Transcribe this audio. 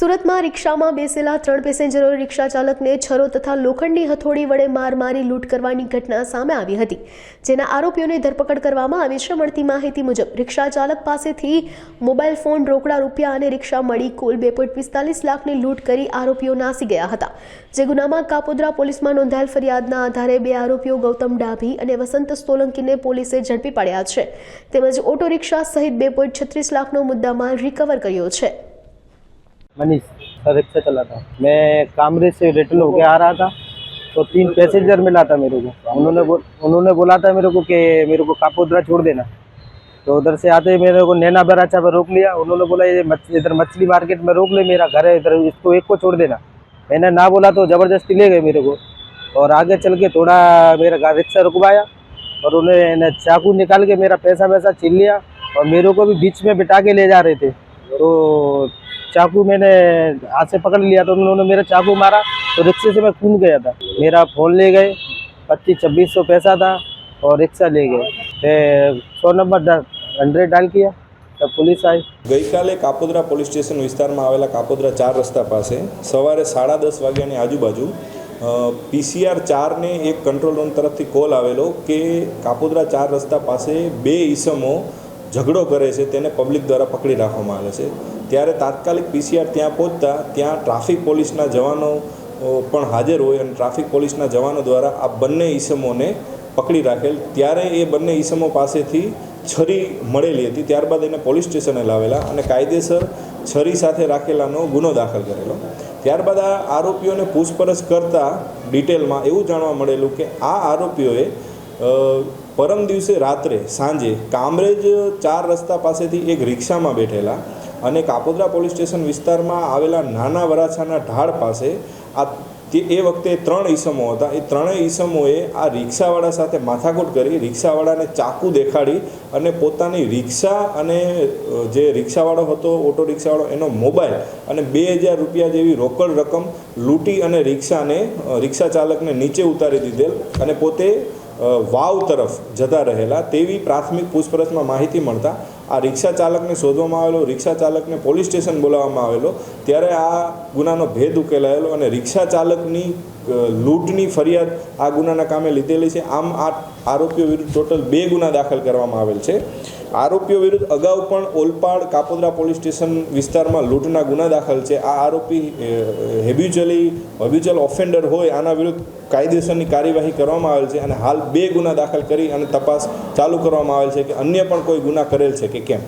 સુરતમાં રિક્ષામાં બેસેલા ત્રણ પેસેન્જરો રિક્ષા ચાલકને છરો તથા લોખંડની હથોડી વડે માર મારી લૂંટ કરવાની ઘટના સામે આવી હતી, જેના આરોપીઓની ધરપકડ કરવામાં આવી છે. મળતી માહિતી મુજબ, રિક્ષા ચાલક પાસેથી મોબાઈલ ફોન રોકડા રૂપિયા અને રિક્ષા મળી કુલ બે પોઈન્ટ પિસ્તાલીસ લાખની લૂંટ કરી આરોપીઓ નાસી ગયા હતા, જે ગુનામાં કાપોદ્રા પોલીસમાં નોંધાયેલ ફરિયાદના આધારે બે આરોપીઓ ગૌતમ ડાભી અને વસંત સોલંકીને પોલીસે ઝડપી પાડ્યા છે, તેમજ ઓટો રિક્ષા સહિત બે પોઈન્ટ છત્રીસ લાખનો મુદ્દામાલ રિકવર કર્યો છે. मनीष सर रिक्शा चला था। मैं कामरे से रिटर्न होके आ रहा था तो तीन पैसेंजर मिला था मेरे को। उन्होंने बोल, उन्होंने बोला था मेरे को कि मेरे को कापोद्रा छोड़ देना। तो उधर से आते ही मेरे को नैना बराचा पर रोक लिया। उन्होंने बोला, ये इधर मछली मार्केट में रोक ले, मेरा घर है, इधर इसको एक को छोड़ देना। मैंने ना बोला तो ज़बरदस्ती ले गए मेरे को। और आगे चल के थोड़ा मेरा रिक्शा रुकवाया और उन्होंने चाकू निकाल के मेरा पैसा वैसा छीन लिया और मेरे को भी बीच में बिठा के ले जा रहे थे। तो चाकू मैंने हाथ से पकड़ लिया तो उन्होंने मेरा चाकू मारा तो रिक्शे से मैं कूद गया था मेरा फ़ोन ले गए पच्चीस छब्बीस सौ पैसा था और रिक्शा ले गए फिर सौ नंबर हंड्रेड डाल किया तब पुलिस आई ગઈકાલે કાપોદ્રા પોલીસ સ્ટેશન વિસ્તારમાં આવેલા કાપોદ્રા ચાર રસ્તા પાસે સવારે સાડા દસ વાગ્યાની આજુબાજુ પીસીઆર ચારને એક કંટ્રોલ રૂમ તરફથી કોલ આવેલો કે કાપોદ્રા ચાર રસ્તા પાસે બે ઈસમો ઝઘડો કરે છે, તેને પબ્લિક દ્વારા પકડી રાખવામાં આવે છે. ત્યારે તાત્કાલિક પીસીઆર ત્યાં પહોંચતા, ત્યાં ટ્રાફિક પોલીસના જવાનો પણ હાજર હોય અને ટ્રાફિક પોલીસના જવાનો દ્વારા આ બંને ઈસમોને પકડી રાખેલ. ત્યારે એ બંને ઈસમો પાસેથી છરી મળેલી હતી. ત્યારબાદ એને પોલીસ સ્ટેશને લાવેલા અને કાયદેસર છરી સાથે રાખેલાનો ગુનો દાખલ કરેલો. ત્યારબાદ આ આરોપીઓને પૂછપરછ કરતાં ડિટેલમાં એવું જાણવા મળેલું કે આ આરોપીઓએ પરમ દિવસે રાત્રે, સાંજે કામરેજ ચાર રસ્તા પાસેથી એક રિક્ષામાં બેઠેલા અને કાપોદ્રા પોલીસ સ્ટેશન વિસ્તારમાં આવેલા નાના વરાછાના ઢાળ પાસે, આ તે, એ વખતે ત્રણ ઈસમો હતા. એ ત્રણેય ઈસમોએ આ રિક્ષાવાળા સાથે માથાકૂટ કરી રિક્ષાવાળાને ચાકુ દેખાડી અને પોતાની રિક્ષા અને જે રિક્ષાવાળો હતો, ઓટો રિક્ષાવાળો, એનો મોબાઈલ અને બે હજાર રૂપિયા જેવી રોકડ રકમ લૂંટી અને રિક્ષાને રિક્ષા ચાલકને નીચે ઉતારી દીધેલ અને પોતે વાવ તરફ જતા રહેલા તેવી પ્રાથમિક પૂછપરછમાં માહિતી મળતા આ રિક્ષા ચાલકને શોધવામાં આવેલો, રિક્ષા ચાલકને પોલીસ સ્ટેશન બોલાવવામાં આવેલો, ત્યારે આ ગુનાનો ભેદ ઉકેલાયેલો અને રિક્ષા ચાલકની લૂંટની ફરિયાદ આ ગુનાના કામે લીધેલી છે. આમ આ આરોપીઓ વિરુદ્ધ ટોટલ બે ગુના દાખલ કરવામાં આવેલ છે. આરોપીઓ વિરુદ્ધ અગાઉ પણ ઓલપાડ કાપોદરા પોલીસ સ્ટેશન વિસ્તારમાં લૂંટના ગુના દાખલ છે. આ આરોપી હેબ્યુચલી હેબ્યુચલ ઓફેન્ડર હોય, આના વિરુદ્ધ કાયદેસરની કાર્યવાહી કરવામાં આવેલ છે અને હાલ બે ગુના દાખલ કરી અને તપાસ ચાલુ કરવામાં આવેલ છે કે અન્ય પણ કોઈ ગુના કરેલ છે કે કેમ